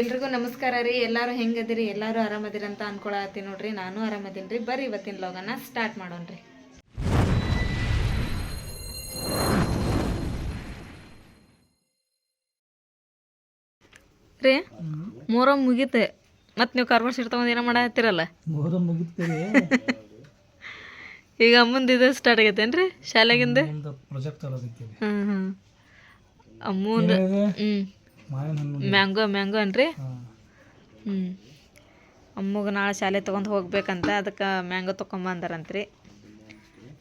ಎಲ್ರಿಗೂ ನಮಸ್ಕಾರ ರೀ. ಎಲ್ಲರೂ ಹೆಂಗದಿರಿ? ಎಲ್ಲರೂ ಆರಾಮದಿರಿ ಅಂತ ಅನ್ಕೊಳತ್ತೀನಿ ನೋಡ್ರಿ. ನಾನು ಆರಾಮದೀನಿ ರೀ. ಬರ್ರಿ ಇವತ್ತಿನ ಲೋಗನ ಸ್ಟಾರ್ಟ್ ಮಾಡೋಣ್ರಿ ರೀ. ಮೂರ ಮುಗೀತೆ. ಮತ್ತೆ ನೀವು ಕಾರ್ಬನ್ ಶೀಟ್ ತಗೊಂಡು ಏನೋ ಮಾಡತ್ತೀರಲ್ಲ ಮೊಹರ ಮುಗಿತೀರಿ ಈಗ ಅಮ್ಮಂದ ಇದು ಸ್ಟಾರ್ಟ್ ಆಗೈತೇನ್ರಿ ಶಾಲೆಗಿಂದ? ಪ್ರಾಜೆಕ್ಟ್ ತರೋದಕ್ಕೆ ಹ್ಞೂ ಹ್ಞೂ ಅಮ್ಮಂದು ಹ್ಞೂ ಮ್ಯಾಂಗೋ ಮ್ಯಾಂಗೋ ಅನ್ರಿ? ಹಾಂ. ಹ್ಞೂ ಅಮ್ಮಗೆ ನಾಳೆ ಶಾಲೆ ತೊಗೊಂಡು ಹೋಗ್ಬೇಕಂತ ಅದಕ್ಕೆ ಮ್ಯಾಂಗೋ ತೊಗೊಂಬಂದಾರಂತ್ರಿ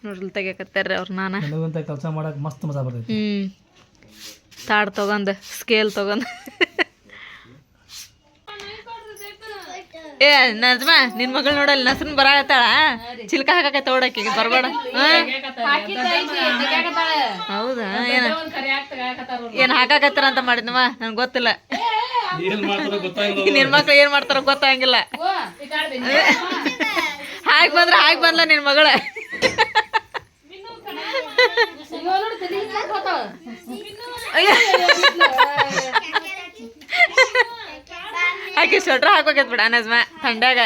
ನೋಡ್ರಿ ತೆಗಿಯಕತ್ತಾರ ಅವ್ರು ನಾನು. ಕೆಲಸ ಮಾಡಕ್ಕೆ ಮಸ್ತ್ ಮಜಾ ಬರ್ತೈತಿ. ಹ್ಞೂ ತಾಡ್ ತೊಗೊಂಡು ಸ್ಕೇಲ್ ತೊಗೊಂಡು. ಏ ನಜ್ಮ ನಿನ್ ಮಗಳು ನೋಡಲ್ಲ ನಸನ್ ಬರಾಕತ್ತಾಳ? ಚಿಲ್ಕ ಹಾಕಕತ್ತ ತೋಡಕ್ಕೆ ಬರ್ಬೇಡ. ಹೌದಾ? ಏನ? ಏನ್ ಹಾಕಾಕತ್ತಾರ ಅಂತ ಮಾಡಿದ್ನವ? ನನ್ ಗೊತ್ತಿಲ್ಲ. ಏನು ಮಾಡ್ತಾರೋ ಗೊತ್ತಾಗಿಲ್ಲ ನಿನ್ ಮಕ್ಳು ಏನ್ ಮಾಡ್ತಾರ ಗೊತ್ತಾಗಿಲ್ಲ. ಹಾಕ್ ಬಂದ್ರ ಹಾಕ್ ಬಂದ್ಲ ನಿನ್ ಮಗಳ. ಅಯ್ಯ. ಆಕಿ ಸ್ವೆಟ್ರ್ ಹಾಕೋಕೈತ್ ಬಿಡ ನಜ್ಮ ಥಂಡ್ಯಾಗ.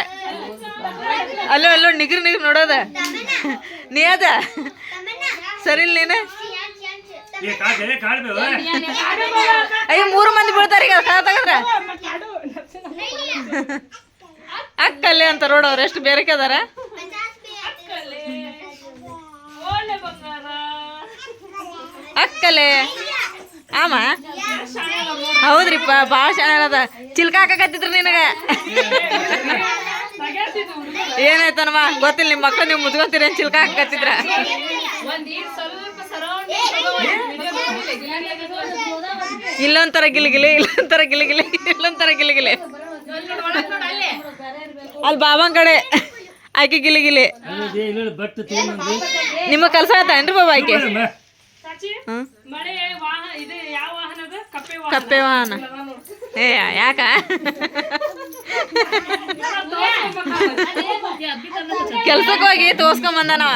ಅಲ್ಲೋ ಅಲ್ಲೋ ನಿಗ್ರಿ ನಿಗ್ರಿ ನೋಡೋದ. ನೀ ಅದ? ಸರಿ ನೀನ? ಅಯ್ಯ ಮೂರು ಮಂದಿ ಬೀಳ್ತಾರ ಈಗ ತಗದ್ರ ಅಕ್ಕಲ್ಲಿ ಅಂತ ರೋಡ್ ಅವ್ರು ಎಷ್ಟು ಬೇರೆ ಅದಾರ? ಅಕ್ಕಲೆ ಆಮ? ಹೌದ್ರಿಪ್ಪ, ಭಾಳ ಅದ ಚಿಲ್ಕ ಹಾಕಕತ್ತಿದ್ರು ನಿನಗ. ಏನಾಯ್ತನಮ್ಮ ಗೊತ್ತಿಲ್ಲ ನಿಮ್ಮ ಮಕ್ಕಳು ನೀವು ಮುಚ್ಕೊಂತೀರಿ ಅಂತ ಚಿಲ್ಕ ಹಾಕತ್ತಿದ್ರ ಇಲ್ಲೊಂಥರ ಗಿಲಿಗಿಲಿ ಇಲ್ಲೊಂಥರ ಗಿಲಿಗಿಲಿ ಇಲ್ಲೊಂಥರ ಗಿಲಿಗಿಲಿ. ಅಲ್ಲಿ ಬಾಬನ್ ಕಡೆ, ಆಕೆ ಗಿಲಿಗಿಲಿ. ನಿಮ್ಮ ಕೆಲಸ ಆಯ್ತಾ ಏನ್ರಿ ಬಾಬಾ ಆಕೆ? ಕಪ್ಪೆ ವಾಹನ ಏ ಯಾಕ? ಕೆಲ್ಸಕ್ಕೆ ಹೋಗಿ ತೋರ್ಸ್ಕೊಂಬಂದನವ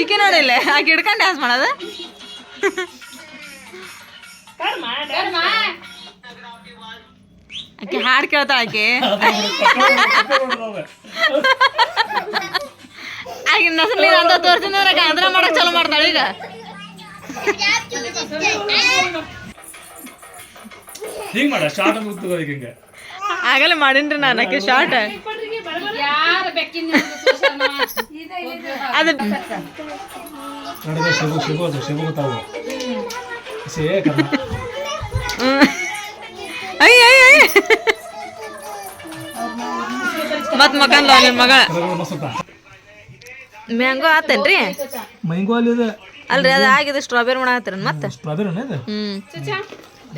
ಈಕೆ ನೋಡಿಲ್ಲ ಆ ಹಿಡ್ಕೊಂಡು ಡ್ಯಾನ್ಸ್ ಮಾಡೋದು? ಆಕೆ ಹಾಡು ಕೇಳ್ತಾಳ ಆಕೆ. ಆಕೆ ನಸಲಿ ಅಂತ ತೋರಿಸಿದ್ರೆ ಅಂದ್ರ ಮಾಡಕ್ ಚಲೋ ಮಾಡ್ತಾಳೆ ಈಗ. ಹಿಂಗ್ ಮಾಡ ಶಾರ್ಟ್ ಹಿಂಗ. ಆಗಲೇ ಮಾಡಿನ್ರಿ ನಾನು ಆಕೆ ಶಾರ್ಟ್ ಅದು ನಡೆದ. ಅಯ್ಯ ಅಯ್ಯ ಅಯ್ಯ. ಮತ್ ಮಗನ್ ನಿನ್ ಕರಗಳು ಮಸ್ತ. ಮ್ಯಾಂಗೋ ಆತೇನ್ರಿ? ಮ್ಯಾಂಗೋ ಅಲ್ಲಿ ಇದೆ. ಅಲ್ರಿ ಅದು ಆಗಿದೆ ಸ್ಟ್ರಾಬೆರಿ ಮಾಡಾತ್ರಿ ಮತ್ತೆ? ಸ್ಟ್ರಾಬೆರಿ ಇದು. ಹ್ಮ್.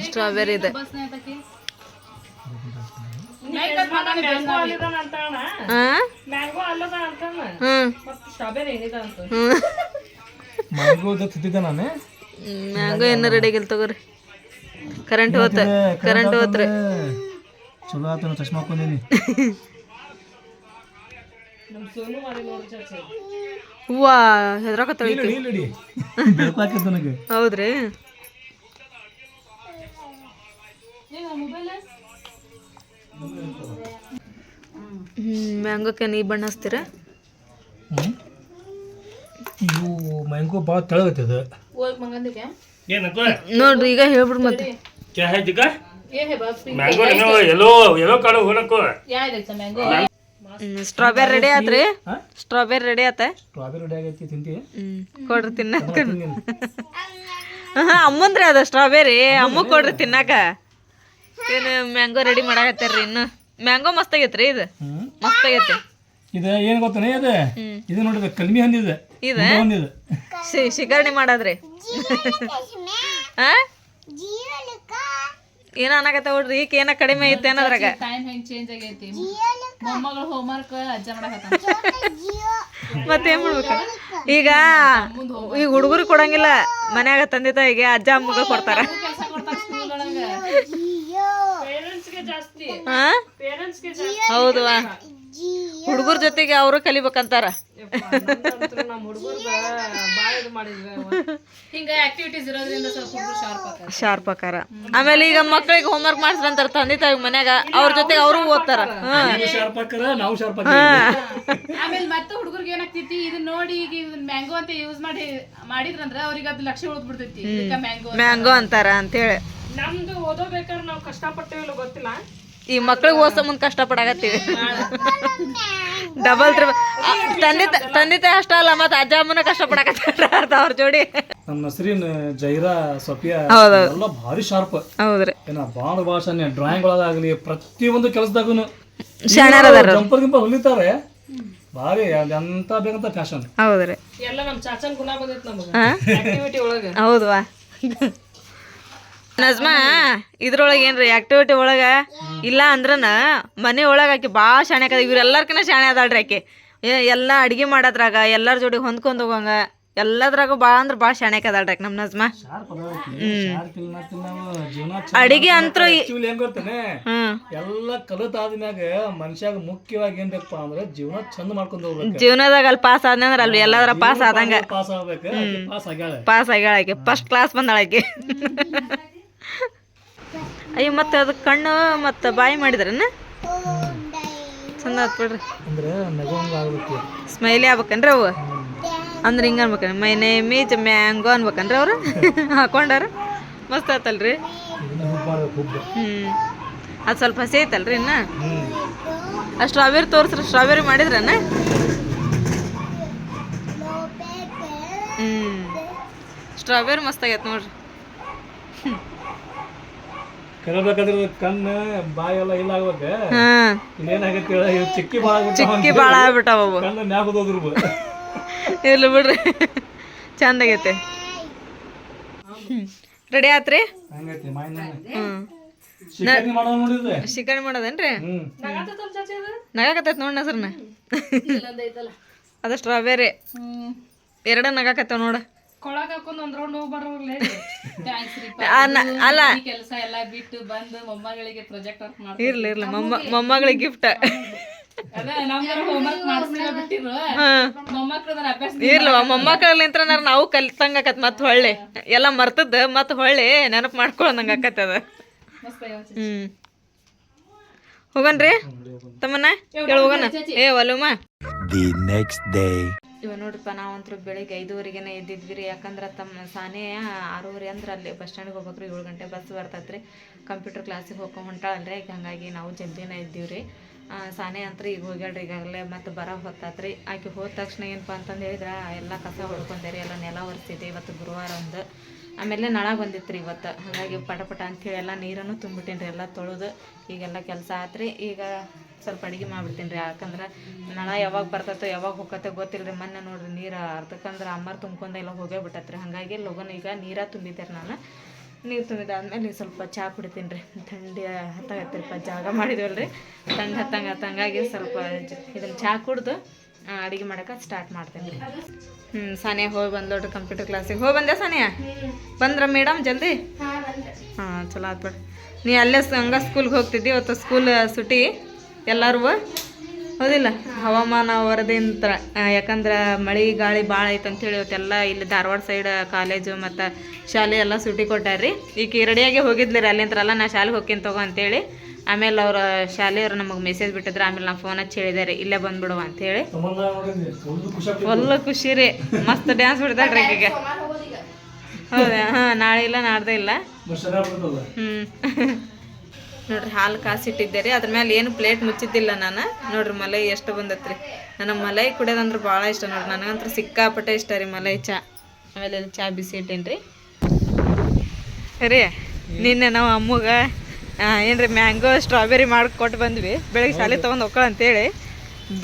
ಸ್ಟ್ರಾಬೆರಿ ಇದೆ. ಮ್ಯಾಂಗೋ ಏನು ರೆಡಿ ಆಗಿಲ್ಲ ತಗೋರಿ. ಕರೆಂಟ್ ಹೋತ ಕರೆಂಟ್ ಹೋತ್ರಿ. ಚಲೋ ಆತನ ಚಶ್ಮಾ ಹಾಕೊಂಡೀನಿ ಹೂವಾ ಹೆದ್ರಾಕತ್ತಾಳ ಹೌದ್ರಿ. ಮ್ಯಾಂಗೋಕ್ಕೆ ನೀ? ಬಣ್ಣ ಹಚ್ತೀರ? ಇವು ಮ್ಯಾಂಗೋ ಭಾಳ ತೆಳಗತ್ತೆ ಅದು. ನೋಡ್ರಿ ಈಗ ಹೇಳ್ಬಿಡ್ ಮತ್ತೆ. ಕ್ಯಾ ಹೈ ಮ್ಯಾಂಗೋ ಎಲ್ಲೋ ಎಲ್ಲೋ ಕಾಳು ಹೋಲಕ್ಕೋ ಸ್ಟ್ರಾಬೆರಿ ರೆಡಿ ಆತ್ರಿ? ಹಾಂ? ಸ್ಟ್ರಾಬೆರಿ ರೆಡಿ ಆತ? ಸ್ಟ್ರಾಬೆರಿ ರೆಡಿ ಆಗೈತಿ ತಿಂತಿ ಕೊಡ್ರಿ ತಿನ್ನಕ ಅಮ್ಮಂದ್ರಿ ಅದ ಸ್ಟ್ರಾಬೆರಿ ಅಮ್ಮ ಕೊಡ್ರಿ ತಿನ್ನಾಕ. ಏನು ಮ್ಯಾಂಗೋ ರೆಡಿ ಮಾಡಾಕತ್ತಾರ್ರಿ ಇನ್ನು. ಮ್ಯಾಂಗೋ ಮಸ್ತ್ ಆಗೈತ್ರಿ ಇದು. ಮಸ್ತ್ ಆಗೈತಿ. ಇದು ಏನು ಗೊತ್ತನೇ ಇದು ಇದು ನೋಡಿದ ಕಲ್ಮಿ ಹಂದಿದೆ ಇದು. ಹಂದಿದೆ ಶಿ- ಶಿಕರ್ಣಿ ಮಾಡಾದ್ರಿ. ಆ ಏನ ಅನ್ನಕತ್ತ ನೋಡ್ರಿ ಈಗ ಏನ ಕಡಿಮೆ ಐತೆ ಅನ್ನೋದ್ರಾಗ. ಮತ್ತೇನ್ ಮಾಡ್ಬೇಕು? ಈಗ ಈಗ ಹುಡುಗರು ಕೊಡಂಗಿಲ್ಲ. ಮನ್ಯಾಗ ತಂದೆ ತಾಯಿಗೆ ಅಜ್ಜ ಅಮ್ಮಗ ಕೊಡ್ತಾರ. ಹೌದು ಹೌದವಾ ಹುಡುಗರ ಜೊತೆಗೆ ಅವರು ಕಲಿಬೇಕಂತಾರ? ಶಾರ್ಪ್ ಆಕಾರ. ಆಮೇಲೆ ಈಗ ಮಕ್ಕಳಿಗೆ ಹೋಮ್ವರ್ಕ್ ಮಾಡಿಸ್ರಂತಾರ ತಂದೆ ತಾಯಿ ಮನ್ಯಾಗ ಅವ್ರ ಜೊತೆಗೆ ಅವರು ಓದ್ತಾರ. ಆಮೇಲೆ ಮತ್ತೆ ಹುಡುಗರಿಗೆ ಏನಾಗ್ತೈತಿ ಇದನ್ನ ನೋಡಿ ಈಗ ಇದನ್ನ ಮ್ಯಾಂಗೋ ಅಂತ ಯೂಸ್ ಮಾಡಿ ಮಾಡಿದ್ರಂದ್ರ ಅವ್ರಿಗೆ ಅದು ಲಕ್ಷ ಉಳಿದ್ ಬಿಡ್ತೈತಿ ಮ್ಯಾಂಗೋ ಮ್ಯಾಂಗೋ ಅಂತಾರ ಅಂತೇಳಿ. ನಮ್ದು ಓದೋಬೇಕಾದ್ರೆ ನಾವು ಕಷ್ಟಪಟ್ಟೇವಲ್ಲ ಗೊತ್ತಿಲ್ಲ. ಈ ಮಕ್ಳಿಗೆ ಓದ್ಸೋ ಮುಂದೆ ಕಷ್ಟಪಡಾಕತ್ತೀವಿ. ಡಬಲ್ ತ್ರಿಬಲ್ ತಂದೆ ತಂದಿ ತಾಯಿ ಅಷ್ಟ ಅಲ್ಲ ಮತ್ತೆ ಅಜ್ಜ ಅಮ್ಮನ ಕಷ್ಟ ಪಡಾಕತ್ತ ಅವ್ರ ಜೋಡಿ. ನಮ್ಮ ಹೆಸರಿನ ಜೈರಾ ಸಫಿಯಾ ಎಲ್ಲ ಭಾರಿ ಶಾರ್ಪ್ ಹೌದ್ರಿ. ಏನ ಬಾಳ ಭಾಷೆ ಡ್ರಾಯಿಂಗ್ ಒಳಗಾಗ್ಲಿ ಪ್ರತಿಯೊಂದು ಕೆಲಸದಾಗೂ ಜಂಪರ್ ಗಿಂಪರ್ ಹೊಲಿತಾರೆ ಭಾರಿ ಎಂತ ಬೇಕಂತ ಫ್ಯಾಷನ್ ಹೌದ್ರಿ. ಎಲ್ಲ ನಮ್ಮ ಚಾಚನ್ ಗುಣ ಬಂದೈತಿ ನಮ್ಗೆ. ಆಕ್ಟಿವಿಟಿ ಒಳಗ. ಹೌದ್ವಾ? ನಜ್ಮಾ ಇದ್ರೊಳಗೆ ಏನ್ರಿ ಆಕ್ಟಿವಿಟಿ ಒಳಗ? ಇಲ್ಲ ಅಂದ್ರನ ಮನೆ ಒಳಗ ಆಕಿ ಭಾಳ ಶಾಣೆ ಅದ ಇವ್ರೆಲ್ಲರ್ಕಿನ ಶಾಣೆ ಅದಾಳ್ರಿ ಆಕಿ. ಎಲ್ಲ ಅಡಿಗೆ ಮಾಡೋದ್ರಾಗ ಎಲ್ಲರ ಜೋಡಿ ಹೊಂದ್ಕೊಂಡ್ ಹೋಗಂಗ ಎಲ್ಲದ್ರಾಗ ಭಾಳ ಅಂದ್ರೆ ಭಾಳ ಶಾಣೆ ಕದಾಳ್ರಿ ಆಕಿ ನಮ್ಮ ನಜ್ಮಾ. ಜೀವನ ಅಡಿಗೆ ಅಂತೂ ಏನ್ ಗೊತ್ತೇನೆ? ಹ್ಮ್ ಎಲ್ಲ ಕಲಿತಾದ್ಮ್ಯಾಗ ಮನುಷ್ಯಾಗ ಮುಖ್ಯವಾಗಿ ಏನ್ ಬೇಕಪ್ಪ ಅಂದ್ರೆ ಜೀವನ ಚಂದ ಮಾಡ್ಕೊಂಡು ಹೋಗ್ಬೇಕು. ಜೀವನದಾಗ ಅಲ್ಲಿ ಪಾಸ್ ಆದ್ನ ಅಂದ್ರೆ ಅಲ್ಲಿ ಎಲ್ಲಾದ್ರ ಪಾಸ್ ಆದಂಗ. ಪಾಸ್ ಆಗ್ಬೇಕು ಪಾಸ್ ಆಗ್ಯಾಳ ಪಾಸ್ ಆಗ್ಯಾಳ ಆಕಿ. ಫಸ್ಟ್ ಕ್ಲಾಸ್ ಬಂದಾಳ ಆಕಿ. ಅಯ್ಯ ಮತ್ತೆ ಅದು ಕಣ್ಣು ಮತ್ತು ಬಾಯಿ ಮಾಡಿದ್ರನ್ನ ಚಂದ ಆತ್ ಬಿಡ್ರಿ. ಅಂದ್ರೆ ನಗೋಂಗ ಆಗ್ಬೇಕು ಸ್ಮೈಲಿ ಆಗ್ಬೇಕನ್ರಿ ಅವು? ಅಂದ್ರೆ ಹಿಂಗೆ ಅನ್ಬೇಕನ್ರಿ. ಮೈ ನೇಮ್ ಈಜ್ ಮ್ಯಾಂಗೋ ಅನ್ಬೇಕನ್ರಿ ಅವರು? ಹಾಕೊಂಡಾರ? ಮಸ್ತ್ ಆತಲ್ರಿ. ಹ್ಞೂ ಅದು ಸ್ವಲ್ಪ ಹಸಿ ಐತಲ್ರಿ ಇನ್ನ? ಆ ಸ್ಟ್ರಾಬೆರಿ ತೋರಿಸ್ರಿ ಸ್ಟ್ರಾಬೆರಿ ಮಾಡಿದ್ರನ? ಹ್ಞೂ ಸ್ಟ್ರಾಬೆರಿ ಮಸ್ತ್ ಆಗೈತೆ ನೋಡ್ರಿ. ಕಲಿಬೇಕಾದ್ರೆ ಕಣ್ಣು ಬಾಯಿ ಎಲ್ಲ ಇಲ್ಲ ಆಗ್ಬೇಕು ಹಾಂ. ಇಲ್ಲೇನಾಗೈತಿ ಹೇಳ? ಇವ್ ಚಿಕ್ಕಿ ಬಾಳ ಚಿಕ್ಕಿ ಭಾಳ ಆಗ್ಬಿಟ್ಟಾವ ಇಲ್ಲ ಕಣ್ಣು ಬಿಡ್ರಿ. ಚಂದ ಆಗೈತೆ. ರೆಡಿ ಆತ್ರಿ? ಶಿಕಾಣಿ ಮಾಡೋದೇನ್ರಿ? ಹ್ಮ್. ನಗಾಕತ್ತೈತೆ ನೋಡಿ ಹೆಸ್ರನ್ನ. ಅದ ಸ್ಟ್ರಾಬೆರಿ ಎರಡು ನಗಾಕತ್ತೇವ ನೋಡ. ಕೊಳಗ ಹಾಕೊಂಡ್ ಒಂದ್ ರೌಂಡ್ ಹೋಗಿ ಬರೋರ್ಲೇ ಅಲ್ಲ ಕೆಲಸ ಎಲ್ಲ ಬಿಟ್ಟು ಬಂದು ಮೊಮ್ಮಗಳಿಗೆ ಪ್ರಾಜೆಕ್ಟ್ ವರ್ಕ್ ಮಾಡ್ತಾರೆ ಇರ್ಲಿ ಇರ್ಲಿ. ಮೊಮ್ಮ ಮೊಮ್ಮಗಳಿಗೆ ಗಿಫ್ಟ್ ಇರ್ಲವ ಮೊಮ್ಮಕ್ಕಳಲ್ಲಿಂತ್ರ ನಾವು ಕಲ್ತಂಗ ಆಕತ್ ಮತ್ತೆ ಹೊಳ್ಳಿ. ಎಲ್ಲ ಮರ್ತದ ಮತ್ ಹೊಳ್ಳಿ ನೆನಪು ಮಾಡ್ಕೊಳಂಗ ಆಕತ್ತದ ಹ್ಮ್. ಹೋಗನ್ರಿ ತಮ್ಮನ ಹೋಗಣ ಹೋಗೋಣ. ಏ ವಲುಮ. The next day. ಇವ ನೋಡ್ರಿಪ್ಪ, ನಾವಂತರೂ ಬೆಳಿಗ್ಗೆ ಐದುವರೆಗೇನೆ ಎದ್ದಿದ್ವಿ ರೀ ಯಾಕಂದ್ರೆ ತಮ್ಮ ಸಾನೆ ಆರೂವರೆ ಅಂದ್ರೆ ಅಲ್ಲಿ ಬಸ್ ಸ್ಟ್ಯಾಂಡಿಗೆ ಹೋಗ್ಬೇಕು ರೀ ಏಳು ಗಂಟೆ ಬಸ್ ಬರ್ತೈತೆ ರೀ ಕಂಪ್ಯೂಟರ್ ಕ್ಲಾಸಿಗೆ ಹೋಗ್ಕೊಂಡು ಹೊಂಟಾಳಲ್ರಿ. ಈಗ ಹಂಗಾಗಿ ನಾವು ಜಲ್ದಿನ ಇದ್ದೀವಿ ರೀ ಸಾನೆ ಅಂತ ಈಗ ಹೋಗ್ಯಾಳ್ರಿ. ಈಗಾಗಲೇ ಮತ್ತು ಬರ ಹೊತ್ತಾತ್ರಿ. ಆಕೆ ಹೋದ ತಕ್ಷಣ ಏನಪ್ಪ ಅಂತಂದು ಹೇಳಿದ್ರೆ, ಎಲ್ಲ ಕಸ ಹೊಡ್ಕೊಂಡೆ ರೀ ಎಲ್ಲ ನೆಲ ಒರೆಸಿದೆ. ಇವತ್ತು ಗುರುವಾರ ಒಂದು. ಆಮೇಲೆ ನಳ ಬಂದಿತ್ತು ರೀ ಇವತ್ತು. ಹಾಗಾಗಿ ಪಟ ಪಟ ಅಂಥೇಳಿ ಎಲ್ಲ ನೀರನ್ನು ತುಂಬಿಟ್ಟೇನಿ ರೀ ಎಲ್ಲ ತೊಳೆದು ಈಗೆಲ್ಲ ಕೆಲಸ ಆತ್ರಿ. ಈಗ ಸ್ವಲ್ಪ ಅಡುಗೆ ಮಾಡ್ಬಿಡ್ತೀನಿ ರೀ. ಯಾಕಂದ್ರೆ ನಳ ಯಾವಾಗ ಬರ್ತೈತೋ ಯಾವಾಗ ಹೋಗತ್ತೆ ಗೊತ್ತಿಲ್ಲ ರೀ ಮೊನ್ನೆ ನೋಡ್ರಿ ನೀರು ಅರ್ಧಕ್ಕಂದ್ರೆ ಅಮ್ಮರ್ ತುಂಬ್ಕೊಂಡ ಎಲ್ಲ ಹೋಗೇ ಬಿಟ್ಟತ್ರಿ ಹಾಗಾಗಿ ಲಗನ್ ಈಗ ನೀರ ತುಂಬಿದ್ದೆ ನಾನು. ನೀರು ತುಂಬಿದಾದ್ಮೇಲೆ ಸ್ವಲ್ಪ ಚಹಾ ಕುಡಿತೀನಿ ರೀ. ಥಂಡಿ ಹತ್ತಾಗತ್ತಿರಪ್ಪ ಜಾಗ ಮಾಡಿದ್ವಲ್ರಿ ಥಂಡಿ ಹತ್ತಂಗೆ ಹತ್ತಂಗಾಗಿ ಸ್ವಲ್ಪ ಇದನ್ನ ಚಹಾ ಕುಡ್ದು ಅಡುಗೆ ಮಾಡೋಕೆ ಸ್ಟಾರ್ಟ್ ಮಾಡ್ತೀನಿ ರೀ. ಹ್ಞೂ ಸಾನಿಯಾ ಹೋಗಿ ಬಂದು ನೋಡ್ರಿ ಕಂಪ್ಯೂಟರ್ ಕ್ಲಾಸಿಗೆ ಹೋಗಿ ಬಂದೆ ಸಾನಿಯಾ? ಬಂದ್ರ ಮೇಡಮ್ ಜಲ್ದಿ? ಹಾಂ ಚಲೋ ಆತ್ ಬಿಡಿ. ನೀ ಅಲ್ಲೇ ಹಂಗ ಸ್ಕೂಲ್ಗೆ ಹೋಗ್ತಿದ್ದಿ ಇವತ್ತು ಸ್ಕೂಲ್ ಸುಟಿ? ಎಲ್ಲರೂ ಹೌದಿಲ್ಲ? ಹವಾಮಾನ ವರದಿಂತ ಯಾಕಂದ್ರೆ ಮಳೆ ಗಾಳಿ ಭಾಳ ಐತೆ ಅಂತೇಳಿ ಇವತ್ತೆಲ್ಲ ಇಲ್ಲಿ ಧಾರವಾಡ ಸೈಡ್ ಕಾಲೇಜು ಮತ್ತು ಶಾಲೆ ಎಲ್ಲ ಸುಟಿ ಕೊಟ್ಟಾರ್ರಿ. ಈಗ ರೆಡಿಯಾಗಿ ಹೋಗಿದ್ಲಿ ರೀ ಅಲ್ಲಿಂತ್ರಲ್ಲ ನಾ ಶಾಲೆಗೆ ಹೋಗ್ತೀನಿ ತಗೋ ಅಂತೇಳಿ. ಆಮೇಲೆ ಅವ್ರ ಶಾಲೆಯವ್ರು ನಮಗೆ ಮೆಸೇಜ್ ಬಿಟ್ಟಿದ್ರು ಆಮೇಲೆ ನಾ ಫೋನ್ ಹಚ್ಚಿ ಹೇಳಿದೆ ರೀ ಇಲ್ಲೇ ಬಂದ್ಬಿಡುವ ಅಂತೇಳಿ ಒಂದು ಖುಷಿ ರೀ ಮಸ್ತ್ ಡ್ಯಾನ್ಸ್ ಬಿಡ್ತಾಳ್ರಿ ಈಗ ಹೌದಾ? ಹಾಂ ನಾಳೆ ಇಲ್ಲ ನಾಡ್ದೆ ಇಲ್ಲ. ಹ್ಞೂ ನೋಡ್ರಿ ಹಾಲು ಕಾಸಿಟ್ಟಿದ್ದೆ ರೀ ಅದ್ರ ಮೇಲೆ ಏನು ಪ್ಲೇಟ್ ಮುಚ್ಚಿದ್ದಿಲ್ಲ ನಾನು. ನೋಡ್ರಿ ಮಲೈ ಎಷ್ಟು ಬಂದತ್ರಿ. ನನಗೆ ಮಲೈ ಕುಡಿಯೋದಂದ್ರೆ ಭಾಳ ಇಷ್ಟ ನೋಡ್ರಿ. ನನಗಂತೂ ಸಿಕ್ಕಾಪಟ್ಟೆ ಇಷ್ಟ ರೀ ಮಲೈ ಚಾ. ಆಮೇಲೆ ಚಾ ಬಿಸಿ ಇಟ್ಟೇನ್ರಿ. ರೀ ನಿನ್ನೆ ನಾವು ಅಮ್ಮಗ ಏನ್ರಿ ಮ್ಯಾಂಗೋ ಸ್ಟ್ರಾಬೆರಿ ಮಾಡಿ ಕೊಟ್ಟು ಬಂದ್ವಿ. ಬೆಳಗ್ಗೆ ಶಾಲೆ ತೊಗೊಂಡು ಹೋಗ್ಕೊಳ ಅಂತೇಳಿ.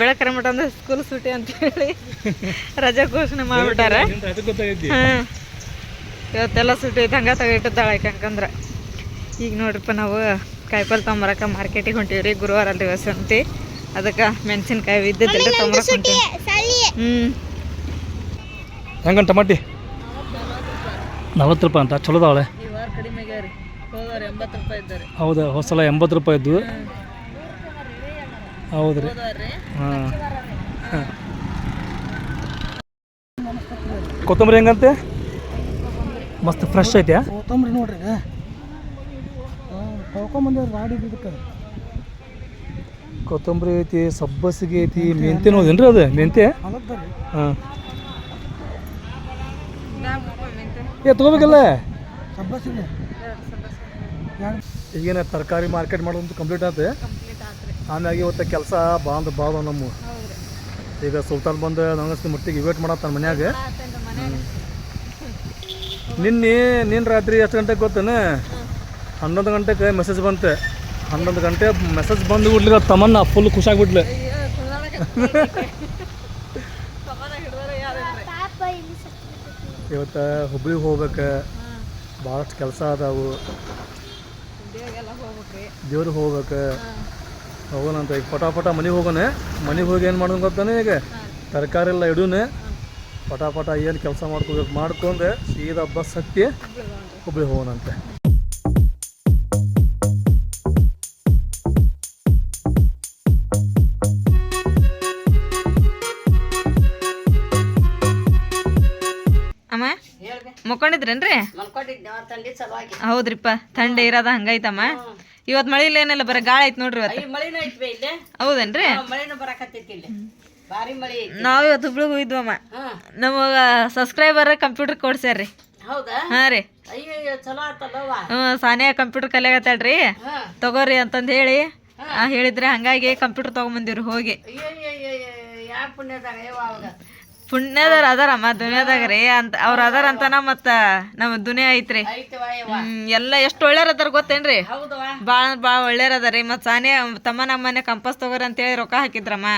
ಬೆಳಕರ ಮಟ್ಟ ಅಂದ್ರೆ ಸ್ಕೂಲ್ ಸೂಟಿ ಅಂತೇಳಿ ರಜಾ ಘೋಷಣೆ ಮಾಡಿಬಿಟ್ಟಾರ. ಹಾಂ. ಇವತ್ತೆಲ್ಲ ಸೂಟಿ ಐತೆ ಹಂಗೆ ತೆಗಿಟ್ಟಿದ್ದಾಳೆ ಯಾಕಂದ್ರೆ ಈಗ ನೋಡ್ರಿಪ್ಪ ನಾವು ಕಾಯಿಪಲ್ಲೆ ತೊಂಬರಕ ಮಾರ್ಕೆಟಿಗೆ ಹೊಂಟೀವಿ ರೀ ಗುರುವಾರ ಅಲ್ರಿ ವಸಂತಿ ಅದಕ್ಕೆ ಮೆಣಸಿನ್ಕಾಯಿ ಇದ್ದಿದ್ದಿಲ್ಲ ತೊಗೊಂಬರಕ್ಕೆ ಹೊಂಟೀವಿ ಹ್ಞೂ ಹೆಂಗಂತ ಟಮಾಟಿ? ನಲ್ವತ್ತು ರೂಪಾಯಿ ಅಂತ ರೂಪಾಯಿ ಇದ್ದಾರೆ ಹೌದಾ ಹೊಸಲ ಸಲ ಎಂಬತ್ತು ರೂಪಾಯಿ ಇದ್ದು ಹೌದ್ರಿ. ರೀ. ಹಾಂ. ಕೊತ್ತಂಬರಿ ಹೆಂಗಂತೆ? ಮಸ್ತ್ ಫ್ರೆಶ್ ಐತೆ ಕೊತ್ತಂಬರಿ ನೋಡ್ರಿ ತೊಳ್ಕೊಂಬಂದೇವ್ರಿ ರಾಡಿ ಇದಕ್ಕೆ ಕೊತ್ತಂಬರಿ ಐತಿ ಸಬ್ಬಸಿಗೆ ಐತಿ ಮೆಂತೆ ನೋದೇನ್ರಿ ಅದು? ಮೆಂತೆ? ಹಾಂ. ಏ ತೊಗೋಬೇಕಲ್ಲ? ಸಬ್ಬಸಿಗೆ. ಈಗೇನ ತರಕಾರಿ ಮಾರ್ಕೆಟ್ ಮಾಡೋದು ಕಂಪ್ಲೀಟ್ ಆಯ್ತು ಆಮ್ಯಾಗ ಇವತ್ತು ಕೆಲಸ ಭಾಳ ಅಂದ್ರೆ ಭಾಳ ನಮ್ಮ ಈಗ ಸುಲ್ತಾನ್ ಬಂದು ನಂಗಸ್ತಿ ಮಟ್ಟಿಗೆ ವೇಟ್ ಮಾಡತ್ತಾನ ಮನ್ಯಾಗ. ನಿನ್ನೆ ನಿನ್ನ ರಾತ್ರಿ ಎಷ್ಟು ಗಂಟೆಗೆ ಗೊತ್ತೇನೆ? ಹನ್ನೊಂದು ಗಂಟೆಗೆ ಮೆಸೇಜ್ ಬಂತೆ. ಹನ್ನೊಂದು ಗಂಟೆ ಮೆಸೇಜ್ ಬಂದು ಬಿಡ್ಲಿಲ್ಲ ತಮ್ಮನ್ನ ಫುಲ್ ಖುಷಿಯಾಗ್ಬಿಡ್ಲಿ ಇವತ್ತು ಹುಬ್ಳಿಗೆ ಹೋಗ್ಬೇಕು. ಭಾಳಷ್ಟು ಕೆಲಸ ಅದಾವು. ದೇವ್ರಿಗೆ ಹೋಗ್ಬೇಕು. ಹೋಗೋಣ ಈಗ ಪಟಾಪಟ ಪಟ ಮನೆಗೆ ಹೋಗೋಣ. ಮನೆಗೆ ಹೋಗಿ ಏನು ಮಾಡೋಣ ಗೊತ್ತಾನೆ ಈಗ? ತರಕಾರಿ ಎಲ್ಲ ಇಡೂನೆ. ಪಟಾಪಟ ಪಟ ಏನು ಕೆಲಸ ಮಾಡ್ಕೋಬೇಕು ಮಾಡ್ಕೊಂಡೆ, ಸೀದಾ ಬಸ್ ಹತ್ತಿ ಹುಬ್ಳಿಗೆ ಹೋಗೋಣಂತೆ. ಸಲುವಾಗಿ. ಹೌದ್ರಿಪ್ಪ ಥಂಡಿ ಇರೋದ ಹಂಗೈತಮ್ಮ ಇವತ್ತು ಮಳಿ ಇಲ್ಲ ಏನಿಲ್ಲ ಬರೀ ಗಾಳಿ ಐತ್ ನೋಡ್ರಿ ಹೌದೇನ್ರಿ? ನಾವ್ ಇವತ್ತು ಹುಬ್ಳಿಗೆ ಹೋಗಿದ್ವಮ್ಮ. ನಮಗ ಸಬ್ಸ್ಕ್ರೈಬರ್ ಕಂಪ್ಯೂಟರ್ ಕೊಡ್ಸ್ಯಾರ್ರಿ. ಹಾಂ ರೀ. ಹ್ಮ್ ಸಾನಿಯಾ ಕಂಪ್ಯೂಟರ್ ಕಲಿಯಾಗತ್ತಾಳ್ರಿ. ತಗೋರಿ ಅಂತಂದು ಹೇಳಿ. ಆ, ಹೇಳಿದ್ರೆ ಹಂಗಾಗಿ ಕಂಪ್ಯೂಟರ್ ತಗೊಂಬಂದಿವ್ರಿ ಹೋಗಿ. ಅಯ್ಯೋ ಅದಾರ ಅಮ್ಮ ದುನಿಯಾದಾಗ ರೀ ಅಂತ ಅವ್ರ ಅದಾರ ಅಂತನ ಮತ್ತ ನಮ್ಮ ದುನಿಯಾ ಐತ್ರಿ. ಹ್ಮ್, ಎಲ್ಲ ಎಷ್ಟು ಒಳ್ಳೆಯವ್ರ ಅದಾರ ಗೊತ್ತೇನ್ರಿ? ಬಾಳ ಭಾಳ ಭಾಳ ಒಳ್ಳೆಯವ್ರ ಅದಾರಿ ಮತ್ತು ಸಾನೇ ತಮ್ಮ ನಮ್ಮನೆ ಕಂಪಸ್ ತಗೋರಿ ಅಂತೇಳಿ ರೊಕ್ಕ ಹಾಕಿದ್ರಮ್ಮ.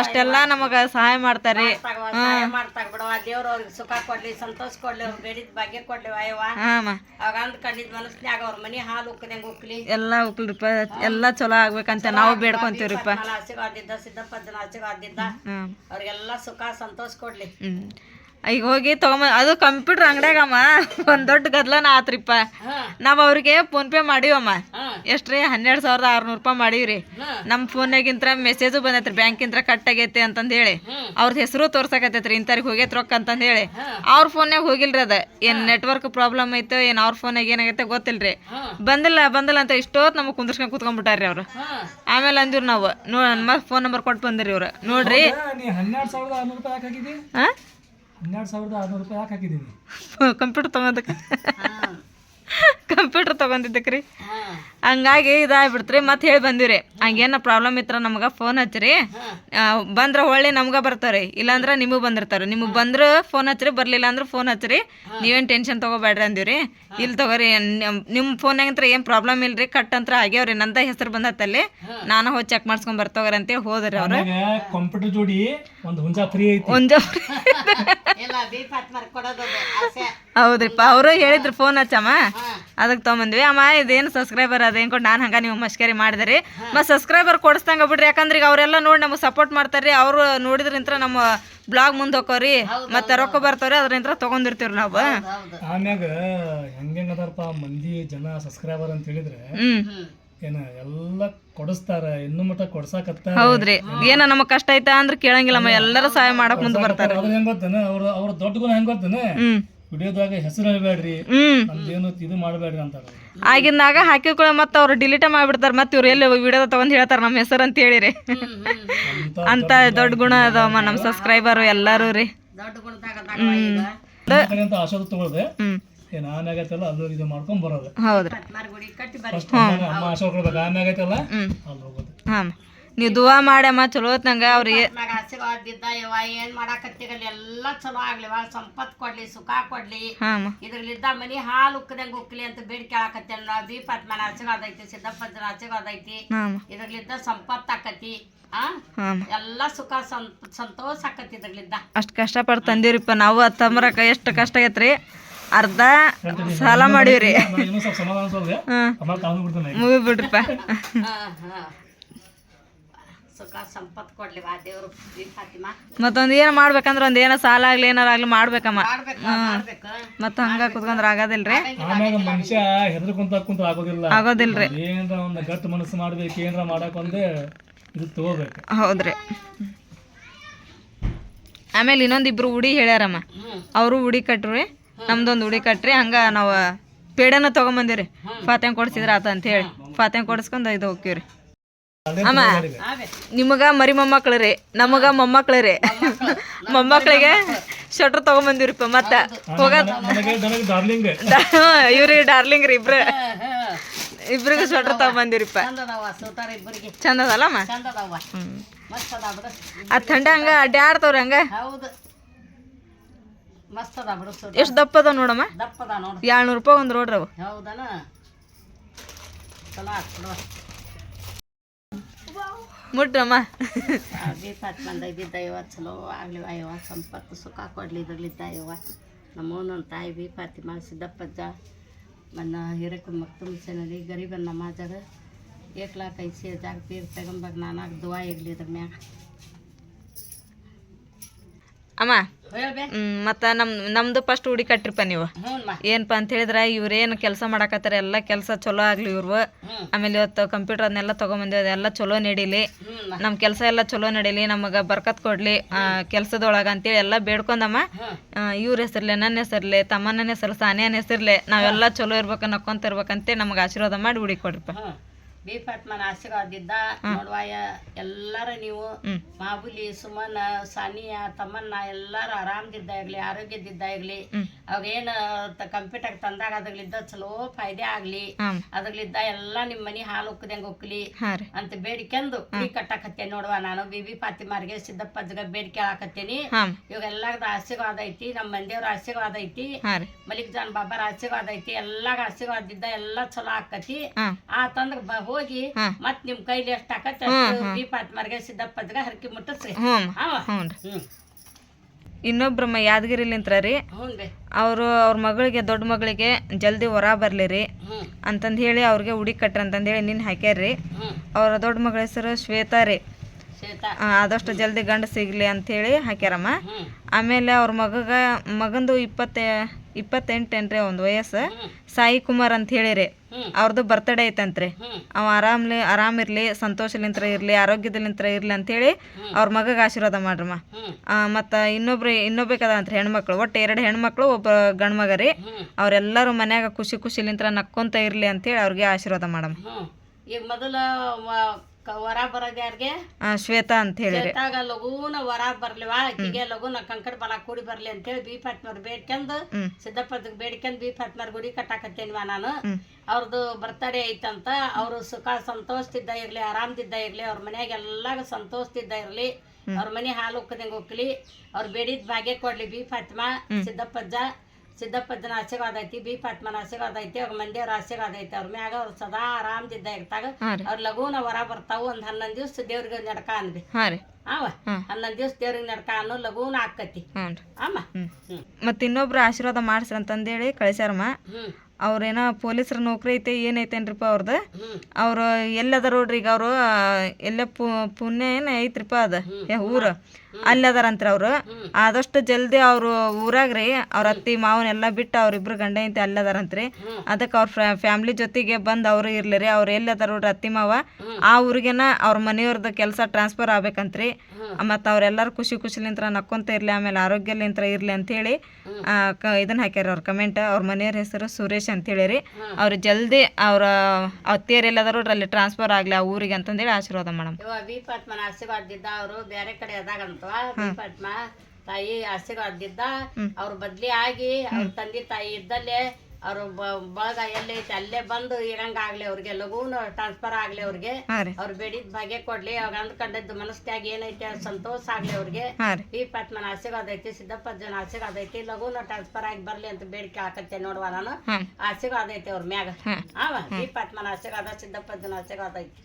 ಅಷ್ಟೆಲ್ಲ ನಮಗ ಸಹಾಯ ಮಾಡ್ತಾರಿ ಸುಖ ಕೊಡ್ಲಿ ಸಂತೋಷ ಕೊಡ್ಲಿ ಅವ್ರು ಬೆಳಿದ ಭಾಗ್ಯ ಕೊಡ್ಲಿ ಹಾಂ ಅವಾಗ ಕಂಡಿದ್ ಮನಸ್ನ್ಯಾಗ ಅವ್ರ ಮನಿ ಹಾಲು ಉಕ್ಕದಂಗ ಉಕ್ಲಿ. ಎಲ್ಲ ಉಕ್ಲಿಪ್ಪ ಎಲ್ಲ ಚಲೋ ಆಗ್ಬೇಕಂತ. ನಾವು ಬೇಡ್ಕೊಂತೀವ್ರಿಪ್ಪ. ಆಶೀರ್ವಾದಿದ್ದ ಸಿದ್ದಪ್ಪ ಜನ ಸಿದ್ದಪ್ಪನ ಆಶೀರ್ವಾದ ಇದ್ದ ಹ್ಞೂ ಅವ್ರಿಗೆಲ್ಲ ಸುಖ ಸಂತೋಷ ಕೊಡ್ಲಿ ಹ್ಮ್ ಈಗ ಹೋಗಿ ತಗೊಂಬ ಅದು ಕಂಪ್ಯೂಟರ್ ಅಂಗಡ್ಯಾಗಮ್ಮ ಒಂದ್ ದೊಡ್ಡ ಗದ್ಲನ ಆತ್ರಿಪ್ಪ. ನಾವು ಅವ್ರಿಗೆ ಫೋನ್ ಪೇ ಮಾಡಿವಮ್ಮ. ಹಾ. ಎಷ್ಟ್ರಿ? ಹನ್ನೆರಡು ಸಾವಿರದ ಆರ್ನೂರು ರೂಪಾಯಿ ಮಾಡೀವ್ರಿ. ನಮ್ಮ ಫೋನ್ಯಾಗಿಂತ್ರ ಮೆಸೇಜು ಬಂದೈತ್ರಿ ಬ್ಯಾಂಕಿಂತ್ರ ಕಟ್ ಆಗೈತೆ ಅಂತಂದು ಹೇಳಿ. ಅವ್ರದ್ದು ಹೆಸರು ತೋರ್ಸಕತ್ತೈತ್ರಿ ಇಂಥವ್ರಿಗೆ ಹೋಗೈತೆ ರೊಕ್ಕ ಅಂತಂದು ಹೇಳಿ. ಅವ್ರ ಫೋನ್ಯಾಗ ಹೋಗಿಲ್ರಿ ಅದ. ಏನ್ ನೆಟ್ವರ್ಕ್ ಪ್ರಾಬ್ಲಮ್ ಐತೆ ಏನ್ ಅವ್ರ ಫೋನ್ಯಾಗ ಏನಾಗೈತೆ ಗೊತ್ತಿಲ್ರಿ. ಬಂದಿಲ್ಲ ಬಂದಿಲ್ಲ ಅಂತ ಇಷ್ಟೊತ್ತು ನಮಗೆ ಕುಂದ್ರಸ್ಕೊಂಡ್ ಕುತ್ಕೊಂಡ್ಬಿಟ್ಟಾರ್ರಿ ಅವ್ರು. ಆಮೇಲೆ ಅಂದಿವ್ರಿ ನಾವು. ನೋ ಫೋನ್ ನಂಬರ್ ಕೊಟ್ಟು ಬಂದಿರಿ ಇವ್ರು. ನೋಡ್ರಿ. ನೀ ಹನ್ನೆರಡು ಸಾವಿರದ ಆರ್ನೂರು ರೂಪಾಯಿ ಯಾಕೆ ಹಾ ಹನ್ನೆರಡು ಸಾವಿರದ ಆರುನೂರು ರೂಪಾಯಿ ಯಾಕೆ ಹಾಕಿದ್ದೀನಿ? ಕಂಪ್ಯೂಟರ್ ತಗೊಂಡಕ್ಕೆ? ಕಂಪ್ಯೂಟರ್ ತಗೊಂಡಿದ್ದಕ್ಕೆ ರೀ? ಹಂಗಾಗಿ ಇದಾಗ್ಬಿಡ್ತ್ರಿ ಮತ್ತೆ ಹೇಳಿ ಬಂದಿವ್ರಿ. ಹಂಗೇನ ಪ್ರಾಬ್ಲಮ್ ಇತ್ರ ನಮ್ಗೆ ಫೋನ್ ಹಚ್ಚಿರಿ. ಬಂದ್ರೆ ಹೊಳ್ಳಿ ನಮ್ಗೆ ಬರ್ತಾರೆ ಇಲ್ಲಾಂದ್ರೆ ನಿಮಗೆ ಬಂದಿರ್ತಾರೆ ನಿಮಗೆ ಬಂದ್ರೆ ಫೋನ್ ಹಚ್ಚಿರಿ ಬರಲಿಲ್ಲ ಅಂದ್ರೆ ಫೋನ್ ಹಚ್ಚಿರಿ. ನೀವೇನು ಟೆನ್ಷನ್ ತೊಗೋಬೇಡ್ರಿ ಅಂದಿವ್ರಿ. ಇಲ್ಲಿ ತಗೋರಿ ನಿಮ್ಮ ಫೋನಾಗಂತ್ರ ಏನು ಪ್ರಾಬ್ಲಮ್ ಇಲ್ರಿ ಕಟ್ ಅಂತ ಆಗ್ಯಾವ್ರಿ ನಂದ ಹೆಸರು ಬಂದತ್ತಲ್ಲಿ ನಾನು ಹೋಗಿ ಚೆಕ್ ಮಾಡ್ಸ್ಕೊಂಡ್ ಬರ್ತೋಗ್ರಿ ಅಂತೇಳಿ ಹೋದ್ರಿ ಅವ್ರು. ಕಂಪ್ಯೂಟರ್ ಜೋಡಿ ಒಂದು ಹುಂಜ ಫ್ರೀ ಆಸೆ. ಹೌದ್ರಿಪ್ಪ ಅವರು ಹೇಳಿದ್ರು ಫೋನ್ ಹಚ್ಚಮ್ಮ. ಅದಕ್ಕೆ ತೊಗೊಂಬಂದ್ವಿ. ಅಮ್ಮ ಇದೇನು ಸಬ್ಸ್ಕ್ರೈಬರ್ ಅದೇನು ಕೊಟ್ಟು ನಾನು ಹಂಗ ನೀವು ಮಸ್ಕರಿ ಮಾಡಿದ್ರಿ ಮತ್ತು ಸಬ್ಸ್ಕ್ರೈಬರ್ ಕೊಡಿಸ್ದಂಗ ಬಿಡ್ರಿ ಯಾಕಂದ್ರೆ ಈಗ ಅವರೆಲ್ಲ ನೋಡಿ ನಮಗೆ ಸಪೋರ್ಟ್ ಮಾಡ್ತಾರ್ರಿ ಅವರು ನೋಡಿದ್ರಿಂತ್ರ ನಮ್ಮ ಬ್ಲಾಗ್ ಮುಂದೆ ಹೋಗೋರಿ ಮತ್ತೆ ರೊಕ್ಕ ಬರ್ತಾವ್ರಿ ಅದ್ರಿಂತ್ರ ತಗೊಂಡಿರ್ತೀವ್ರಿ ನಾವು. ಆಮ್ಯಾಗ ಹೆಂಗೆಂಗ್ ಅದಾರಪ್ಪ ಮಂದಿ ಜನ ಸಬ್ಸ್ಕ್ರೈಬರ್ ಅಂತ ಹೇಳಿದ್ರೆ ಹ್ಮ್. ಏನ ಎಲ್ಲ ಕೊಡಿಸ್ತಾರ ಇನ್ನು ಮಟ್ಟ ಕೊಡ್ಸಾಕತ್ತಾರ. ಹೌದ್ರಿ ಏನ ನಮಗ್ ಕಷ್ಟ ಐತಾ ಅಂದ್ರೆ ಕೇಳಂಗಿಲ್ಲಮ್ಮ ಎಲ್ಲರೂ ಸಹಾಯ ಮಾಡಕ್ ಮುಂದೆ ಬರ್ತಾರೆ ಅದ್ರ ಹೆಂಗ್ ಗೊತ್ತೇನ ಅವ್ರ ಅವ್ರ ದೊಡ್ಡ ಗುಣ ಹೆಂಗ್ ಗೊತ್ತೇನ ವಿಡಿಯೋದಾಗ ಹೆಸರು ಹೇಳ್ಬೇಡ್ರಿ. ನಮ್ದೇನು ಇದು ಮಾಡಬೇಡ್ರಿ ಅಂತಾರ ಆಗಿಂದಾಗ ಹಾಕಿಕೊಳ್ಳ ಮತ್ತೆ ಅವ್ರು ಡಿಲೀಟ್ ಮಾಡಿಬಿಡ್ತಾರೆ. ಮತ್ತೆ ಇವ್ರು ಎಲ್ಲಿ ವಿಡಿಯೋ ತಗೊಂಡ್ ಹೇಳ್ತಾರೆ ನಮ್ಮ ಹೆಸರು ಅಂತ ಹೇಳಿರಿ. ಅಂತ ದೊಡ್ಡ ಗುಣ ಅದಾವಮ್ಮ ನಮ್ಮ ಸಬ್ಸ್ಕ್ರೈಬರು ಎಲ್ಲರೂ ರೀ. ಹೌದ್ರಿ. ಹಾಂ ನೀವು ದುವಾ ಮಾಡ್ಯಮ್ಮ ಚಲೋ ಹೊತ್ನಂಗ ಅವ್ರಿಗೆ ಮಗ ಆಶೀರ್ವಾದ ಇದ್ದ ಯವ್ವ ಏನ್ ಮಾಡಾಕತ್ತಿಗಲ್ಲಿ ಎಲ್ಲ ಚಲೋ ಆಗ್ಲಿವ ಸಂಪತ್ ಕೊಡ್ಲಿ ಸುಖ ಕೊಡ್ಲಿ. ಹಾಂ ಇದ್ರಲ್ಲಿದ್ದ ಮನಿ ಹಾಲು ಉಕ್ಕದಂಗ ಉಕ್ಕಲಿ ಅಂತ ಬೇಡಿಕೆ ಆಕತ್ತೇಳ ನಾ ಬಿ ಪದ್ಮನ ಆಶೀರ್ವಾದ ಐತಿ ಸಿದ್ದಪ್ಪನ ಆಶೀರ್ವಾದ ಐತಿ ಹಾಂ ಇದ್ರಲ್ಲಿದ್ದ ಸಂಪತ್ ಆಕತಿ ಆ? ಹಾಂ ಎಲ್ಲ ಸುಖ ಸಂತೋಷ ಆಕತಿ ಇದ್ರಲ್ಲಿದ್ದ. ಅಷ್ಟು ಕಷ್ಟಪಟ್ಟು ತಂದೀವ್ರಿಪ್ಪ ನಾವು ತಂಬರಕ ಎಷ್ಟು ಕಷ್ಟ ಆಗೈತ್ರಿ. ಅರ್ಧ ಸಾಲ ಮಾಡೀವ್ರಿ. ನಾನು ಸುಖ ಸಂಪತ್ ಕೊಡ್ಲಿ ದೇವ್ರು. ಫಾತಿಮಾ. ಮತ್ತೊಂದು ಏನು ಮಾಡ್ಬೇಕಂದ್ರೆ ಒಂದು ಏನೋ ಸಾಲ ಆಗ್ಲಿ ಏನಾರ ಆಗಲಿ ಮಾಡ್ಬೇಕಮ್ಮ. ಮತ್ತ ಮಾಡ್ಬೇಕು. ಮತ್ತೆ ಹಂಗ ಕುತ್ಕೊಂಡ್ರ ಆಗೋದಿಲ್ರಿ? ಆಮ್ಯಾಗ ಮನುಷ್ಯ ಹೆದರ್ ಕುಂತ ಕುಂತ ಆಗೋದಿಲ್ಲ. ಆಗೋದಿಲ್ರಿ. ಏನ್ರ ಒಂದ್ ಗಟ್ಟ ಮನಸ್ಸು ಮಾಡ್ಬೇಕು ಏನ್ರ ಮಾಡಕ್ ಒಂದೇ ಇದು ತಗೋಬೇಕು. ಹೌದ್ರಿ. ಆಮೇಲೆ ಇನ್ನೊಂದು ಇಬ್ರು ಉಡಿ ಹೇಳ್ಯಾರಮ್ಮ. ಅವರು ಉಡಿ ಕಟ್ರಿ ನಮ್ದೊಂದು ಉಡಿ ಕಟ್ರಿ ಹಂಗ ನಾವು ಪೇಡನ ತಗೊಂಬಂದಿವ್ರಿ. ಫಾತ್ಯಾಂಗ್ ಕೊಡ್ಸಿದ್ರ ಆತ ಅಂತ ಹೇಳಿ. ಫಾತ್ಯಾಂಗ್ ಕೊಡಿಸ್ಕೊಂಡು ಇದು ಹೋಗ್ತೀವ್ರಿ ಅಮ್ಮ ನಿಮಗ ಮರಿ ಮೊಮ್ಮಕ್ಳು ರೀ ನಮಗ ಮೊಮ್ಮಕ್ಳು ರೀ ಮೊಮ್ಮಕ್ಳಿಗೆ ಶಟ್ರ್ ತಗೊಂಬಂದಿವ್ರಿಪ್ಪ ಮತ್ತ ಹೋಗೋದ್ ನನಗೆ ನನಗೆ ಡಾರ್ಲಿಂಗ್ ಇವ್ರಿಗೆ ಡಾರ್ಲಿಂಗ್ ರೀ ಇಬ್ರು. ಇಬ್ರಿಗೂ ಸ್ವೆಟ್ರ್ ತಗೊಂಬಂದಿವ್ರಿಪ್ಪ. ಚಂದ ಅದಲ್ಲಮ್ಮ ಆ ಥಂಡ ಹಂಗ ಅಡ್ಡಾಡ್ತವ್ರಿ ಹಂಗ? ಎಷ್ಟು ದಪ್ಪ ಅದ ನೋಡಮ್ಮ? ಏಳ್ನೂರು ರೂಪಾಯಿ ಒಂದು ರೋಡ್ರಿ ಅವು ಹೌದನ ಚಲೋ ಆತ್ ಬಿಡು ಮುಟ್ರಮ್ಮ. ಹಚ್ಕೊಂಡ ಇದ್ದಿದ್ದ ಇವ ಚಲೋ ಆಗ್ಲಿವ ಅಯ್ಯವ ಸಂಪತ್ತು ಸುಖ ಕೊಡ್ಲಿ ಇದ್ರಲ್ಲಿದ್ದ ಇವ ನಮ್ಮ ನನ್ನ ತಾಯಿ ಬಿ ಪಾತಿಮ ಸಿದ್ದಪ್ಪಜ್ಜ, ನನ್ನ ಹಿರಕ ಮಕ್ತುಮ್ ಸೆನಲಿ ಗರೀಬನ್ ಏಕ್ ಏಕ್ಲಾ ಐಸಿ ಜಾಗ ಪೀರ್ ತಗೊಂಬಾಗ ನಾನಾಗ ದುವಾ ಇರ್ಲಿ ಇದ್ರ ಮ್ಯಾಗ. ಅಮ್ಮ? ಮತ್ತು ಹ್ಮ್, ಮತ್ತ ನಮ್ ನಮ್ದು ಫಸ್ಟ್ ಹುಡಿ ಕಟ್ಟಿರ್ಪ ನೀವು. ಏನಪ್ಪ ಅಂತ ಹೇಳಿದ್ರೆ ಇವ್ರೇನು ಕೆಲಸ ಮಾಡಾಕತ್ತಾರ ಎಲ್ಲ ಕೆಲಸ ಚಲೋ ಆಗ್ಲಿ ಇವ್ರು ಆಮೇಲೆ ಇವತ್ತು ಕಂಪ್ಯೂಟರ್ ಅದನ್ನೆಲ್ಲ ತಗೊಂಬಂದ್ ಅದೆಲ್ಲ ಚಲೋ ನಡೀಲಿ. ನಮ್ ನಮ್ಮ ಕೆಲಸ ಎಲ್ಲ ಚಲೋ ನಡೀಲಿ ನಮಗೆ ಬರ್ಕತ್ ಕೊಡ್ಲಿ ಕೆಲಸದೊಳಗ ಅಂತೇಳಿ ಎಲ್ಲ ಬೇಡ್ಕೊಂಡಮ್ಮ. ಇವ್ರ ಹೆಸರ್ಲೆ ನನ್ನ ಹೆಸರ್ಲೆ ತಮ್ಮನ ಹೆಸರು ಸಾನಿಯನ ಹೆಸರ್ಲೆ ನಾವೆಲ್ಲ ಚಲೋ ಇರ್ಬೇಕು ನಕ್ಕೊಂತ ಇರ್ಬೇಕಂತೇಳಿ ನಮ್ಗೆ ಆಶೀರ್ವಾದ ಮಾಡಿ ಹುಡಿ ಕೊಡ್ರಿಪ್ಪ. ಬಿ ಫಾತ್ಮನ ಆಶೀರ್ವಾದಿದ್ದ ನೋಡ್ವಾಯ ಎಲ್ಲಾರ ನೀವು. ಮಾಬುಲಿ ಸುಮನ್ ಸಾನಿಯಾ ತಮ್ಮನ್ನ ಎಲ್ಲಾರು ಆರಾಮದಿದ್ದ ಇರ್ಲಿ ಹ್ಮ್. ಕಂಪ್ಯೂಟರ್ ತಂದಾಗ ಅದ್ರಲ್ಲಿದ್ದ ಚಲೋ ಫಾಯ್ದೆ ಆಗ್ಲಿ. ಅದ್ರಲ್ಲಿದ್ದ ಎಲ್ಲಾ ನಿಮ್ ಮನಿ ಹಾಲು ಉಕ್ಕದಂಗ ರೀ. ಅಂತ ಬೇಡಿಕೆಂದು ಕುಡಿ ಕಟ್ಟಾಕತ್ತೇನೆ ನೋಡುವ ನಾನು. ಬಿಬಿ ಫಾತಿಮಾರ್ಗೆ ಸಿದ್ದಪ್ಪಜ್ಜಗ ಬೇಡಿಕೆ ಹಾಕತ್ತೇನಿ. ಇವಾಗೆಲ್ಲಾರ್ದ ಆಶೀರ್ವಾದ ಐತಿ ನಮ್ಮ ಮಂದಿಯವ್ರ ಆಶೀರ್ವಾದ ಐತಿ. ಮಲಿಕ್ ಜಾನ್ ಬಾಬಾರ ಆಶೀರ್ವಾದ ಐತಿ. ಎಲ್ಲಾರ ಆಶೀರ್ವಾದ ಇದ್ದ ಎಲ್ಲಾ ಚಲೋ ಆಕತಿ. ತಂದ್ರ ಹೋಗಿ. ಮತ್ ನಿಮ್ ಕೈಲಿ ಎಷ್ಟ್ ಆಕತ್ತ ಬಿ ದೀಪ ಆತ್ಮಾರ್ಗೆ ಸಿದ್ದಪ್ಪಜ್ಗ ಹರಕಿ ಮುಟ್ಟಸ್ರಿ. ಹ್ಞೂ ಅವ ಹ್ಞೂ ರೀ ಹ್ಮ್ ಇನ್ನೊಬ್ರಮ್ಮ ಯಾದಗಿರಿಲಿಂತ್ರ ರೀ. ಅವರು ಅವ್ರ ಮಗಳಿಗೆ ದೊಡ್ಡ ಮಗಳಿಗೆ ಜಲ್ದಿ ಹೊರ ಬರಲಿ ರೀ. ಅಂತಂದು ಹೇಳಿ ಅವ್ರಿಗೆ ಉಡಿ ಕಟ್ರಿ ಅಂತಂದೇಳಿ ನಿನ್ನ ಹಾಕ್ಯಾರ್ರಿ ಅವ್ರ ದೊಡ್ಡ ಮಗಳ ಹೆಸರು ಶ್ವೇತಾ ರೀ. ಆದಷ್ಟು ಜಲ್ದಿ ಗಂಡ ಸಿಗ್ಲಿ ಹೇಳಿ ಹಾಕ್ಯಾರಮ್ಮ. ಆಮೇಲೆ ಅವ್ರ ಮಗಗ ಮಗಂದು ಇಪ್ಪತ್ತೆ ಇಪ್ಪತ್ತೆಂಟೇನ್ರಿ ಒಂದು ವಯಸ್ಸು? ಸಾಯಿ ಕುಮಾರ್ ಅಂತ ಹೇಳಿರಿ. ಅವ್ರದ್ದು ಬರ್ತಡೇ ಐತಂತ್ರಿ. ಅವ ಆರಾಮ್ಲಿ ಆರಾಮಿರ್ಲಿ ಸಂತೋಷಲಿಂತ್ರ ಇರ್ಲಿ ಆರೋಗ್ಯದಲ್ಲಿಂತ್ರ ಇರ್ಲಿ ಅಂತೇಳಿ ಅವ್ರ ಮಗಗ ಆಶೀರ್ವಾದ ಮಾಡ್ರಮ್ಮ. ಮತ್ತ ಇನ್ನೊಬ್ರು ಅಂತ ಹೆಣ್ಮಕ್ಳು. ಒಟ್ಟು ಎರಡು ಹೆಣ್ಮಕ್ಳು ಒಬ್ಬ ಗಂಡು ಮಗ ರೀ. ಅವರೆಲ್ಲರೂ ಮನ್ಯಾಗ ಖುಷಿ ಖುಷಿಲಿಂತ್ರ ನಕ್ಕೊಂತ ಇರ್ಲಿ ಅಂತೇಳಿ ಅವ್ರಿಗೆ ಆಶೀರ್ವಾದ ಮಾಡಮ್ಮ. ಈಗ ಮೊದಲ ವರ ಬರೋದ್ ಯಾರ್ಗೆ? ಆ, ಶ್ವೇತಾ ಅಂತ ಹೇಳಿರಿ. ಶ್ವೇತಾಗ ಲಗೂನ ವರ ಬರ್ಲಿವಾ? ಆಕಿಗೆ ಲಗೂನ ಕಂಕಡ ಬಲ ಕೂಡಿ ಬರ್ಲಿ ಅಂತೇಳಿ ಬಿ ಫಾತ್ಮರ್ ಬೇಡ್ಕೊಂಡು. ಸಿದ್ದಪ್ಪದ ಬೇಡ್ಕೊಂಡ್ ಬಿ ಫಾತ್ಮರ್ ಗುಡಿ ಕಟ್ಟಾಕತ್ತೇನಿವ ನಾನು. ಅವ್ರದ್ದು ಬರ್ತಡೇ ಐತಂತ ಅವರು ಸುಖ ಸಂತೋಷದಿದ್ದ ಇರ್ಲಿ ಆರಾಮದಿದ್ದ ಇರ್ಲಿ ಅವ್ರ ಮನ್ಯಾಗ ಎಲ್ಲಾಗ ಸಂತೋಷದಿದ್ದ ಇರ್ಲಿ ಅವ್ರ ಮನೆ ಹಾಲು ಉಕ್ಕದಂಗೆ ಹೋಗ್ಲಿ ಅವ್ರ ಬೇಡಿದ ಭಾಗ್ಯ ಕೊಡ್ಲಿ ಬಿ ಫಾತ್ಮಾ ಸಿದ್ದಪ್ಪಜ್ಜ. ಸಿದ್ದಪ್ಪಜ್ಜನ ಆಶೀರ್ವಾದ ಐತಿ ಬಿ ಪಾತ್ಮನ ಆಶೀರ್ವಾದ ಐತಿ ಅವ್ರ ಮಂದಿಯವ್ರ ಆಶೀರ್ವಾದ ಐತಿ ಅವ್ರ ಮ್ಯಾಗ ಅವ್ರು ಸದಾ ಆರಾಮದಿದ್ದ ಇರ್ತಾಗ ಅವ್ರ ಲಘುನ ಹೊರ ಬರ್ತಾವು ಒಂದ್ ಹನ್ನೊಂದ್ ದಿವ್ಸ ದೇವ್ರಿಗೆ ನಡ್ಕ ಅನ್ಬಿ ಹಾಂ ಅವ. ಹನ್ನೊಂದ್ ದಿವ್ಸ ದೇವ್ರಿಗೆ ನಡ್ಕ ಅನ್ನೋ ಲಘುನ ಆಕತಿ. ಅಮ್ಮ ಮತ್ತು ಇನ್ನೊಬ್ರು ಆಶೀರ್ವಾದ ಮಾಡ್ಸ್ರಿ ಅಂತಂದೇಳಿ ಕಳಿಸ್ಯಾರಮ್ಮ. ಅವ್ರೇನೋ ಪೊಲೀಸ್ರ ನೌಕರಿ ಐತೆ ಏನೈತೇನ್ರಿಪ್ಪ ಅವ್ರದ್ದು ಅವರು ಎಲ್ಲದ ನೋಡ್ರಿ ಈಗ ಅವರು ಎಲ್ಲ ಪು ಪುಣ್ಯ ಏನು ಐತ್ರಿಪ್ಪ ಅದು? ಊರು? ಅಲ್ಲಿ ಅದಾರಂತ್ರ ಅವರು. ಆದಷ್ಟು ಜಲ್ದಿ ಅವರು ಊರಾಗ ರೀ ಅವ್ರ ಅತ್ತಿ ಮಾವನೆಲ್ಲ ಬಿಟ್ಟು ಅವ್ರಿಬ್ರು ಗಂಡ ಐತಿ ಅಲ್ಲಿ ಅದಾರಂತ್ರಿ ಅದಕ್ಕೆ ಅವ್ರ ಫ್ಯಾಮ್ಲಿ ಜೊತೆಗೆ ಬಂದು ಅವರು ಇರ್ಲಿ ರೀ ಅವ್ರು ಎಲ್ಲಿ ಅದಾರ ನೋಡ್ರಿ ಅತ್ತಿ ಮಾವ. ಆ ಊರಿಗೆನ ಅವ್ರ ಮನೆಯವ್ರದ್ದು ಕೆಲಸ ಟ್ರಾನ್ಸ್ಫರ್ ಆಗ್ಬೇಕಂತ್ರಿ ಮತ್ತು ಅವರೆಲ್ಲರೂ ಖುಷಿ ಖುಷಿಲಿಂತ್ರ ನಕ್ಕೊಂತ ಇರಲಿ ಆಮೇಲೆ ಆರೋಗ್ಯಲಿಂತ್ರ ಇರಲಿ ಅಂಥೇಳಿ ಕ ಇದನ್ನ ಹಾಕ್ಯಾರ ಅವ್ರ ಕಮೆಂಟ್. ಅವ್ರ ಮನೆಯವ್ರ ಹೆಸರು ಸುರೇಶ್ ಅಂತೇಳಿ ರೀ. ಅವ್ರು ಜಲ್ದಿ ಅವ್ರ ಅತ್ತಿಯರ್ ಎಲ್ಲದಾರ ನೋಡ್ರಿ ಅಲ್ಲಿ ಟ್ರಾನ್ಸ್ಫರ್ ಆಗಲಿ ಆ ಊರಿಗೆ ಅಂತಂದೇಳಿ ಆಶೀರ್ವಾದ ಮೇಡಮ್. ಆಶೀರ್ವಾದಿದ್ದ ಅವರು ಬೇರೆ ಕಡೆ ಅದಾಗಂತವ ಬಿ ಪದ್ಮ ತಾಯಿ ಆಶೀರ್ವಾದಿದ್ದ ಅವ್ರ ಬದ್ಲಿ ಆಗಿ ಅವ್ರ ತಂದೆ ತಾಯಿ ಇದ್ದಲ್ಲೇ ಅವ್ರ ಬಳಗ ಎಲ್ಲೈತಿ ಅಲ್ಲೇ ಬಂದು ಇರಂಗಾಗ್ಲಿ ಅವ್ರಿಗೆ ಲಘೂನ ಟ್ರಾನ್ಸ್ಫರ್ ಆಗ್ಲಿ ಅವ್ರಿಗೆ ಅವ್ರ ಬೇಡಿದ ಭಾಗ್ಯ ಕೊಡ್ಲಿ ಅವಾಗ ಅಂದ್ಕೊಂಡದ್ದು ಮನಸ್ನ್ಯಾಗ ಏನೈತಿ ಸಂತೋಷ ಆಗ್ಲಿ ಅವ್ರಿಗೆ ಈ ಪತ್ಮನ ಆಶೀರ್ವಾದ ಐತಿ ಸಿದ್ದಪ್ಪಜ್ಜನ ಆಶೀರ್ವಾದ ಐತಿ ಲಘುನ ಟ್ರಾನ್ಸ್ಫರ್ ಆಗಿ ಬರ್ಲಿ ಅಂತ ಬೇಡಿಕೆ ಹಾಕತ್ತೆ ನೋಡುವ ನಾನು ಆಶೀರ್ವಾದ ಐತಿ ಅವ್ರ ಮ್ಯಾಗ ಅವ ಈ ಪತ್ಮನ ಆಶೀರ್ವಾದ ಸಿದ್ದಪ್ಪಜ್ಜನ ಆಶೀರ್ವಾದ ಐತಿ.